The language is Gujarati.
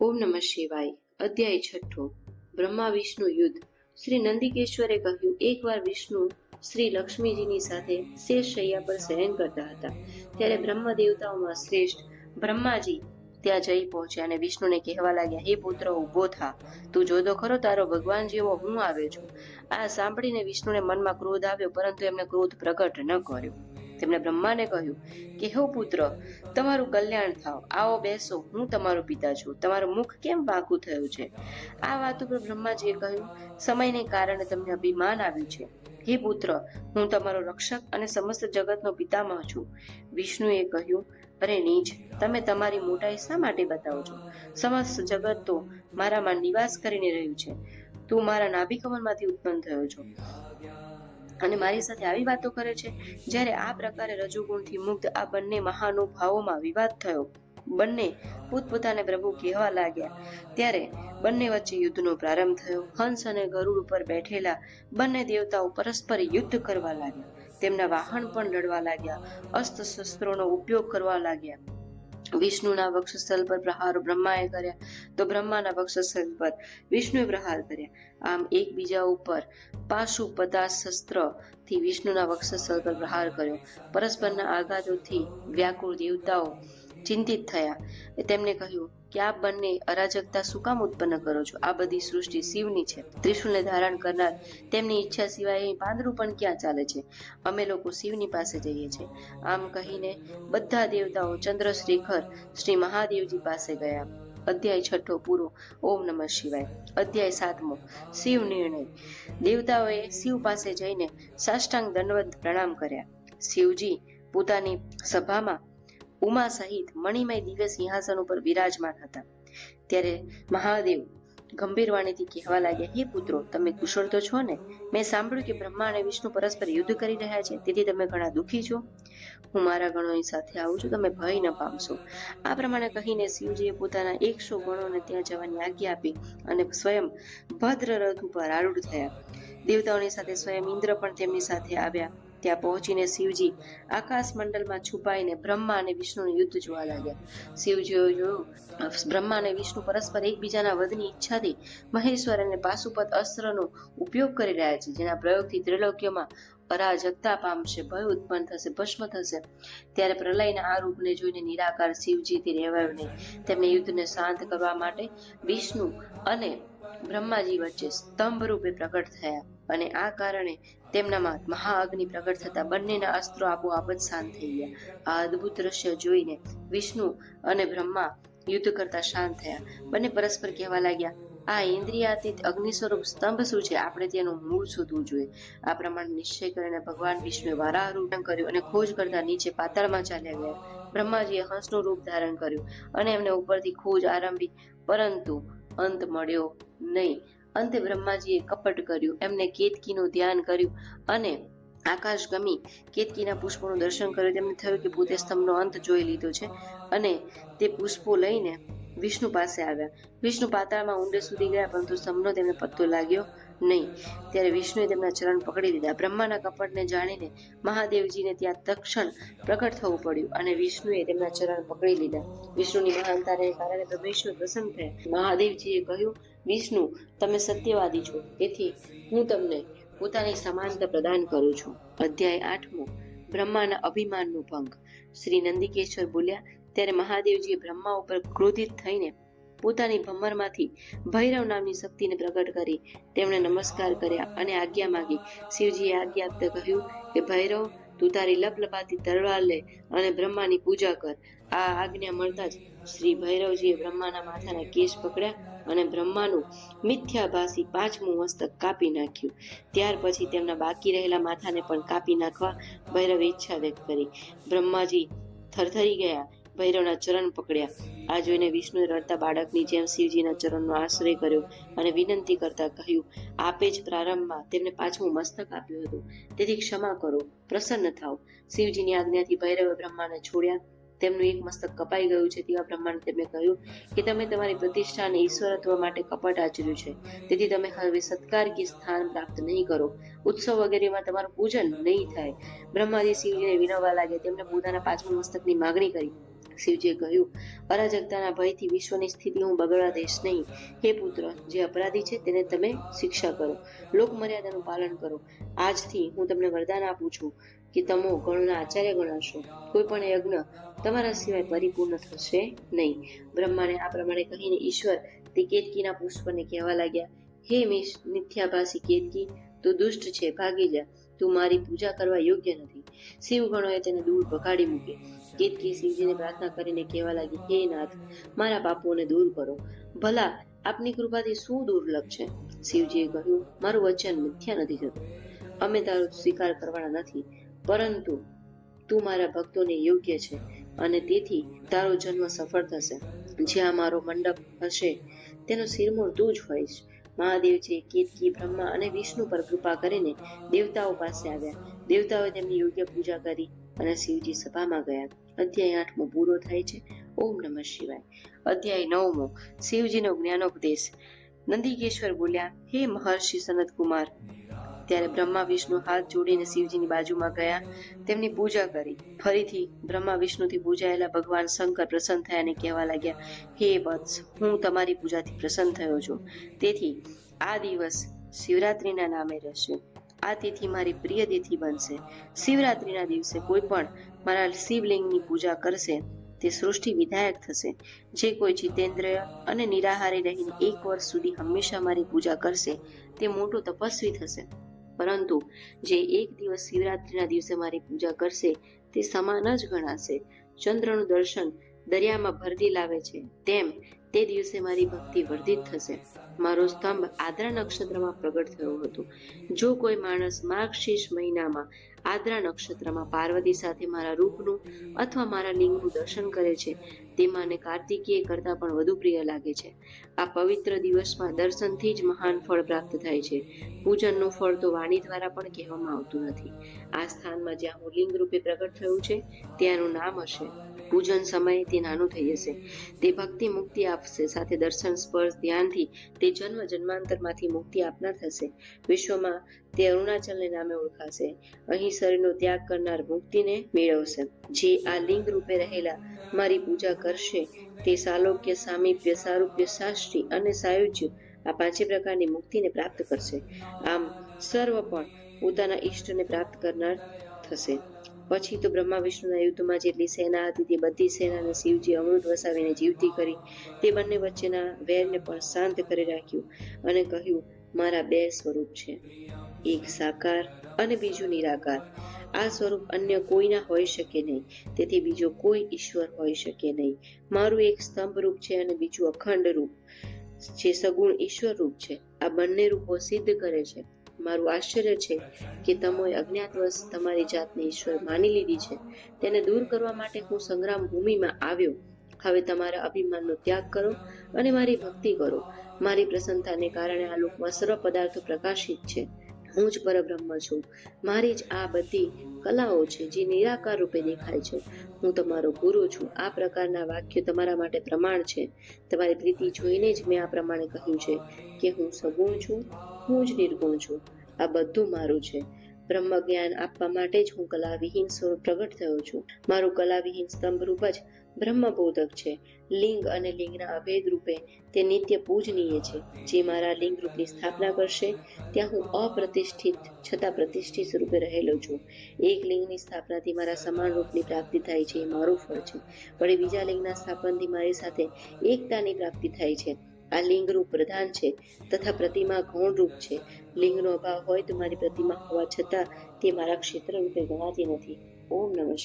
ઓમ નમઃ શિવાય. અધ્યાય છઠ્ઠો. બ્રહ્મા વિષ્ણુ યુદ્ધ. શ્રી નંદિકેશ્વરે કહ્યું, એકવાર વિષ્ણુ શ્રી લક્ષ્મીજીની સાથે શેષ શૈયા પર શયન કરતા હતા. ત્યારે બ્રહ્મ દેવતાઓમાં શ્રેષ્ઠ બ્રહ્માજી ત્યાં જઈ પહોંચ્યા અને વિષ્ણુને કહેવા લાગ્યા, હે પુત્ર, ઊભો થા. તું જોતો ખરો તારો ભગવાન જેવો હું આવ્યો છું. આ સાંભળીને વિષ્ણુને મનમાં ક્રોધ આવ્યો, પરંતુ એમને ક્રોધ પ્રગટ ન કર્યો. તેમણે બ્રહ્માને કહ્યું, કે હો પુત્ર, તમારું કલ્યાણ થાવ. આવો બેસો, હું તમારો પિતા છું. તમારું મુખ કેમ વાંકું થયું છે? આ વાત ઉપર બ્રહ્માજીએ કહ્યું, સમયને કારણે તમને અભિમાન આવ્યું છે. હે પુત્ર, હું તમારો રક્ષક અને સમસ્ત જગતનો પિતામહ છું. વિષ્ણુએ કહ્યું, અરે નીચ, તમે તમારી મોટાઈ શા માટે બતાવો છો સમસ્ત જગત તો મારામાં નિવાસ કરીને રહ્યું છે. તું મારા નાભિકમનમાંથી ઉત્પન્ન થયો છો. અને મારી સાથે આવી વાતો કરે છે, જ્યારે આ પ્રકારે રજોગુણથી મુક્ત આ બંને મહાનુભાવોમાં વિવાદ થયો. બંને પોતપોતાને પ્રભુ કહેવા લાગ્યા. ત્યારે બંને વચ્ચે યુદ્ધનો પ્રારંભ થયો. હંસ અને ગરુડ ઉપર બેઠેલા બંને દેવતાઓ પરસ્પર યુદ્ધ કરવા લાગ્યા. તેમના વાહન પણ લડવા લાગ્યા. અસ્ત્ર શસ્ત્રોનો ઉપયોગ કરવા લાગ્યા. વિષ્ણુના વક્ષસ્થળ પર પ્રહારો બ્રહ્માએ કર્યા તો બ્રહ્માના વક્ષસ્થળ પર વિષ્ણુએ પ્રહાર કર્યા. આમ એકબીજા ઉપર પાશુપતા શસ્ત્રથી વિષ્ણુના વક્ષસ્થળ પર પ્રહાર કર્યો. પરસ્પરના આઘાતોથી વ્યાકુળ દેવતાઓ ચિંતિત થયા. તેમણે કહ્યું કે આપ બંને અરાજકતા શું કામ ઉત્પન્ન કરો છો? આ બધી સૃષ્ટિ શિવની છે. ત્રિશુલને ધારણ કરનાર તેમની ઈચ્છા સિવાય અહીં પાંદરું પણ ક્યાં ચાલે છે? અમે લોકો શિવની પાસે જઈએ છીએ. આમ કહીને બધા દેવતાઓ ચંદ્ર શ્રીખર શ્રી મહાદેવજી પાસે ગયા. અધ્યાય છઠ્ઠો પૂરો. ઓમ નમઃ શિવાય. અધ્યાય સાતમો. શિવ નિર્ણય. દેવતાઓએ શિવ પાસે જઈને સાષ્ટાંગ દંડવત પ્રણામ કર્યા. શિવજી પોતાની સભામાં ઉમા સહિત મણિમય દિવ્ય સિંહાસન ઉપર વિરાજમાન હતા. ત્યારે મહાદેવ ગંભીર વાણીથી કહેવા લાગ્યા, હે પુત્રો, તમે કુશળ તો છો ને? મેં સાંભળ્યું કે બ્રહ્મા અને વિષ્ણુ પરસ્પર યુદ્ધ કરી રહ્યા છે, તેથી તમે ઘણા દુઃખી છો. હું મારા ગણોની સાથે આવું છું, તમે ભય ન પામશો. આ પ્રમાણે કહીને શિવજીએ પોતાના એકસો ગણોને ત્યાં જવાની આજ્ઞા આપી અને સ્વયં ભદ્ર રથ ઉપર આરૂઢ થયા. દેવતાઓની સાથે સ્વયં ઇન્દ્ર પણ તેમની સાથે આવ્યા. ત્યાં પહોંચીને શિવજી આકાશ મંડળમાં છુપાઈને બ્રહ્મા અને વિષ્ણુનું યુદ્ધ જોવા લાગ્યા. શિવજીએ જોયું બ્રહ્મા અને વિષ્ણુ પરસ્પર એકબીજાના વધની ઈચ્છાથી મહેશ્વર અને પાશુપત અસ્ત્રનો ઉપયોગ કરી રહ્યા છે, જેના પ્રયોગથી ત્રિલોક્યમાં અરાજકતા પામશે, ભય ઉત્પન્ન થશે, ભસ્મ થશે. ત્યારે પ્રલયના આ રૂપને જોઈને નિરાકાર શિવજીથી રહેવાયું નહીં. તેમણે યુદ્ધને શાંત કરવા માટે વિષ્ણુ અને બ્રહ્માજી વચ્ચે સ્તંભ રૂપે પ્રગટ થયા અને આ કારણે તેમનામાં મહાઅગ્નિ પ્રગટ થતા બંનેના અસ્ત્રો આપોઆપ જ શાંત થઈ ગયા. આ અદ્ભુત દ્રશ્ય જોઈને વિષ્ણુ અને બ્રહ્મા યુદ્ધ કરતા શાંત થયા. બંને પરસ્પર કહેવા લાગ્યા, આ ઇન્દ્રિયાતીત અગ્નિ સ્વરૂપ સ્તંભ શું છે? આપણે તેનું મૂળ શોધવું જોઈએ. આ પ્રમાણે નિશ્ચય કરીને ભગવાન વિષ્ણુએ વારાહ રૂપ કર્યું અને ખોજ કરતા નીચે પાતાળમાં ચાલ્યા ગયા. બ્રહ્માજીએ હંસનું રૂપ ધારણ કર્યું અને એમને ઉપરથી ખોજ આરંભી, પરંતુ અંત મળ્યો નહીં. અંતે બ્રહ્માજીએ કપટ કર્યું. એમને કેતકીનું ધ્યાન કર્યું અને આકાશ ગમી કેતકીના પુષ્પોનું દર્શન કર્યું. તેમને થયું કે પોતે સ્તંભનો અંત જોઈ લીધો છે અને તે પુષ્પો લઈને વિષ્ણુ પાસે આવ્યા. વિષ્ણુ પાતાળમાં ઊંડે સુધી ગયા, પરંતુ સ્તંભનો તેમને પત્તો લાગ્યો નહીં. ત્યારે વિષ્ણુએ તેમના ચરણ પકડી લીધા. બ્રહ્માના કપટને જાણીને મહાદેવજીને ત્યાં તક્ષણ પ્રગટ થવું પડ્યું અને વિષ્ણુએ તેમના ચરણ પકડી લીધા. વિષ્ણુની મહાનતાને કારણે પરમેશ્વર પ્રસન્ન થયા. મહાદેવજીએ કહ્યું, વિષ્ણુ, તમે સત્યવાદી છો. તેથી હું તમને પોતાની સમાનતા પ્રદાન કરું છું. અધ્યાય આઠમો, બ્રહ્માના અભિમાનનો ભંગ. શ્રી નંદિકેશ્વર બોલ્યા, ત્યારે મહાદેવજીએ બ્રહ્મા ઉપર ક્રોધિત થઈને પોતાની ભમરમાંથી ભૈરવ નામની શક્તિને પ્રગટ કરી તેમણે નમસ્કાર કર્યા અને આજ્ઞા માગી. શિવજીએ આજ્ઞા આપતા કહ્યું કે, ભૈરવ, તું તારી લપલપાતી તલવાર લે અને બ્રહ્માની પૂજા કર. આ આજ્ઞા મળતા જ શ્રી ભૈરવજીએ બ્રહ્માના માથાના કેશ પકડ્યા અને બ્રહ્માનું મિથ્યાભાસી પાંચમું મસ્તક કાપી નાખ્યું. ત્યાર પછી તેમના બાકી રહેલા માથાને પણ કાપી નાખવા ભૈરવે ઈચ્છા વ્યક્ત કરી. બ્રહ્માજી થરથરી ગયા. ભૈરવના ચરણ પકડ્યા. આ જોઈને વિષ્ણુએ રડતા બાળકની જેમ શિવજીના ચરણનો આશ્રય કર્યો અને વિનંતી કરતા કહ્યું, આપે જ પ્રારંભમાં તેમને પાછું મસ્તક આપ્યું હતું. તેથી ક્ષમા કરો, પ્રસન્ન થાઓ. શિવજીની આજ્ઞાથી ભૈરવે બ્રહ્માને છોડ્યા. તેમનું એક મસ્તક કપાઈ ગયું છે તેવા બ્રહ્માને તેમને કહ્યું કે તમે તમારી પ્રતિષ્ઠા અને ઈશ્વરત્વ માટે કપટ આચર્યું છે. તેથી તમે હવે સત્કાર કે સ્થાન પ્રાપ્ત નહીં કરો. ઉત્સવ વગેરેમાં તમારું પૂજન નહીં થાય. બ્રહ્માજી શિવજીને વિનવવા લાગે તેમણે પોતાના પાંચમા મસ્તકની માગણી કરી. શિવજીએ કહ્યું, અરાજકતાના ભયથી વિશ્વની સ્થિતિ હું બગડવા દઈશ નહીં. હે પુત્ર, જે અપરાધી છે તેને તમે શિક્ષા કરો. લોકમર્યાદાનું પાલન કરો. આજથી હું તમને વરદાન આપું છું કે તમો ગણના આચાર્ય ગણાશો. કોઈ પણ યજ્ઞ તમારા સિવાય પરિપૂર્ણ થશે નહીં. બ્રહ્માને આ પ્રમાણે કહીને ઈશ્વર તે કેતકીના પુષ્પને કહેવા લાગ્યા, હે મિશ મિથ્યાભાસી કેતકી, તું દુષ્ટ છે, ભાગી જા. તું મારી પૂજા કરવા યોગ્ય નથી. શિવ ગણોએ તેને દૂર ભગાડી મૂકી. કેતકી શિવજીને પ્રાર્થના કરીને કહેવા લાગી, હે નાથ, મારા પાપોને દૂર કરો. ભલા, આપની કૃપાથી શું દુર્લભ છે? શિવજીએ કહ્યું, મારું વચન મિથ્યા નથી થતું. અમે તારો સ્વીકાર કરવાના નથી, પરંતુ તું મારા ભક્તોને યોગ્ય છે અને તેથી તારો જન્મ સફળ થશે. જ્યાં મારો મંડપ હશે, તેનો શિરમૂળ તું જ હોઈશ. મહાદેવજી કેતકી બ્રહ્મા અને વિષ્ણુ પર કૃપા કરીને દેવતાઓ પાસે આવ્યા. દેવતાઓએ તેમની યોગ્ય પૂજા કરી અને શિવજી સભામાં ગયા. અધ્યાય આઠમો પૂરો થાય છે. ઓમ નમઃ શિવાય. અધ્યાય નવમો, શિવજીનો જ્ઞાનોપદેશ. નંદિકેશ્વર બોલ્યા, હે મહર્ષિ સનત કુમાર ત્યારે બ્રહ્મા વિષ્ણુ હાથ જોડીને શિવજીની બાજુમાં ગયા. તેમની પૂજા કરી. ફરીથી બ્રહ્મા વિષ્ણુથી પૂજાયેલા ભગવાન શંકર પ્રસન્ન થયા અને કહેવા લાગ્યા, હે વત્સ, હું તમારી પૂજાથી પ્રસન્ન થયો છું. તેથી આ દિવસ શિવરાત્રિના નામે રહેશે. આ તિથિ મારી પ્રિય તિથિ બનશે. શિવરાત્રિના દિવસે કોઈ પણ મારા શિવલિંગની પૂજા કરશે, તે સૃષ્ટિ વિધાયક થશે. જે કોઈ જીતેન્દ્રય અને નિરાહારે રહીને એક વર્ષ સુધી હંમેશા મારી પૂજા કરશે, તે મોટો તપસ્વી થશે. પરંતુ જે એક દિવસ શિવરાત્રિના દિવસે મારી પૂજા કરશે, તે સમાન જ ગણાશે. ચંદ્રનું દર્શન દરિયામાં ભરતી લાવે છે, તેમ તે દિવસે મારી ભક્તિ વર્ધિત થશે. મારો સ્તંભ આદ્રા નક્ષત્રમાં પ્રગટ થયો હતો. જો કોઈ માણસ માર્ગશીર્ષ મહિનામાં આદ્રા નક્ષત્રમાં પાર્વતી સાથે મારા રૂપનું અથવા મારા લિંગનું દર્શન કરે છે. તે મને કાર્તિકીય કરતાં પણ વધુ પ્રિય લાગે છે. આ પવિત્ર દિવસમાં દર્શનથી જ મહાન ફળ પ્રાપ્ત થાય છે. પૂજનનું ફળ તો વાણી દ્વારા પણ કહેવામાં આવતું નથી. આ સ્થાનમાં જ્યાં હું લિંગ રૂપે પ્રગટ થયું છે, ત્યાંનું નામ હશે. પૂજન સમયે તે નાનું થઈ જશે તે ભક્તિ મુક્તિ આપશે. સાથે દર્શન સ્પર્શ ધ્યાનથી તે જન્મ જન્માંતરમાંથી મુક્તિ આપનાર થશે. વિશ્વમાં તે અરુણાચલને નામે ઓળખાશે. અહીં શરીરનો ત્યાગ કરનાર મુક્તિને મેળવશે. જે આ લિંગ રૂપે રહેલા મારી પૂજા કરશે, તે સાલોક્ય, સામીપ્ય, સારૂપ્ય શાસ્ત્રી અને સાયુજ્ય આ પાંચે પ્રકારની મુક્તિને પ્રાપ્ત કરશે. આમ સર્વ પણ પોતાના ઈષ્ટને પ્રાપ્ત કરનાર થશે. પછી તો બ્રહ્મા વિષ્ણુના યુદ્ધમાં જેટલી સેના હતી તે બધી સેનાને શિવજી અમૃત વસાવીને જીવતી કરી. તે બંને વચ્ચેના વેરને પણ શાંત કરી રાખ્યું અને કહ્યું, મારા બે સ્વરૂપ છે. એક સાકાર અને બીજું નિરાકાર. આ સ્વરૂપ અન્ય કોઈના હોઈ શકે નહીં. તેથી બીજો કોઈ ઈશ્વર હોઈ શકે નહીં. મારું એક સ્તંભ રૂપ છે અને બીજું અખંડ રૂપ જે સગુણ ઈશ્વર રૂપ છે. આ બંને રૂપો સિદ્ધ કરે છે. મારું આશ્ચર્ય છે કે તમોએ અજ્ઞાતવશ તમારી જાતને ઈશ્વર માની લીધી છે. તેને દૂર કરવા માટે હું સંગ્રામ ભૂમિમાં આવ્યો. હવે તમારા અભિમાનનો ત્યાગ કરો અને મારી ભક્તિ કરો. મારી પ્રસન્નતાને કારણે આ લોકમાં સર્વ પદાર્થો પ્રકાશિત છે. હું જ પરબ્રહ્મ છું. મારી જ આ બધી કલાઓ છે જે નિરાકાર રૂપે દેખાય છે. હું તમારો ગુરુ છું. આ પ્રકારના વાક્યો તમારા માટે પ્રમાણ છે. તમારી પ્રીતિ જોઈને જ મેં આ પ્રમાણે કહ્યું છે કે હું સગુણ છું. હું જ નિર્ગુણ છું. આ બધું મારું છે. બ્રહ્મ જ્ઞાન આપવા માટે જ હું કલાવિહીન સ્વરૂપ પ્રગટ થયો છું. મારું કલાવિહીન સ્તંભ રૂપ જ બ્રહ્મબોધક છે. લિંગ અને લિંગના અભેદ રૂપે તે નિત્ય પૂજનીય છે. જે મારા લિંગ રૂપની સ્થાપના કરશે, ત્યાં હું અપ્રતિષ્ઠિત છતાં પ્રતિષ્ઠિત રૂપે રહેલો છું. એક લિંગની સ્થાપનાથી મારા સમાન રૂપની પ્રાપ્તિ થાય છે એ મારું ફળ છે. વળી બીજા લિંગના સ્થાપનથી મારી સાથે એકતાની પ્રાપ્તિ થાય છે. આ લિંગ રૂપ પ્રધાન છે તથા પ્રતિમા ગૌણ રૂપ છે. લિંગનો અભાવ હોય તો મારી પ્રતિમા હોવા છતાં તે મારા ક્ષેત્ર રૂપે ગણાતી નથી. ઓમ નમઃ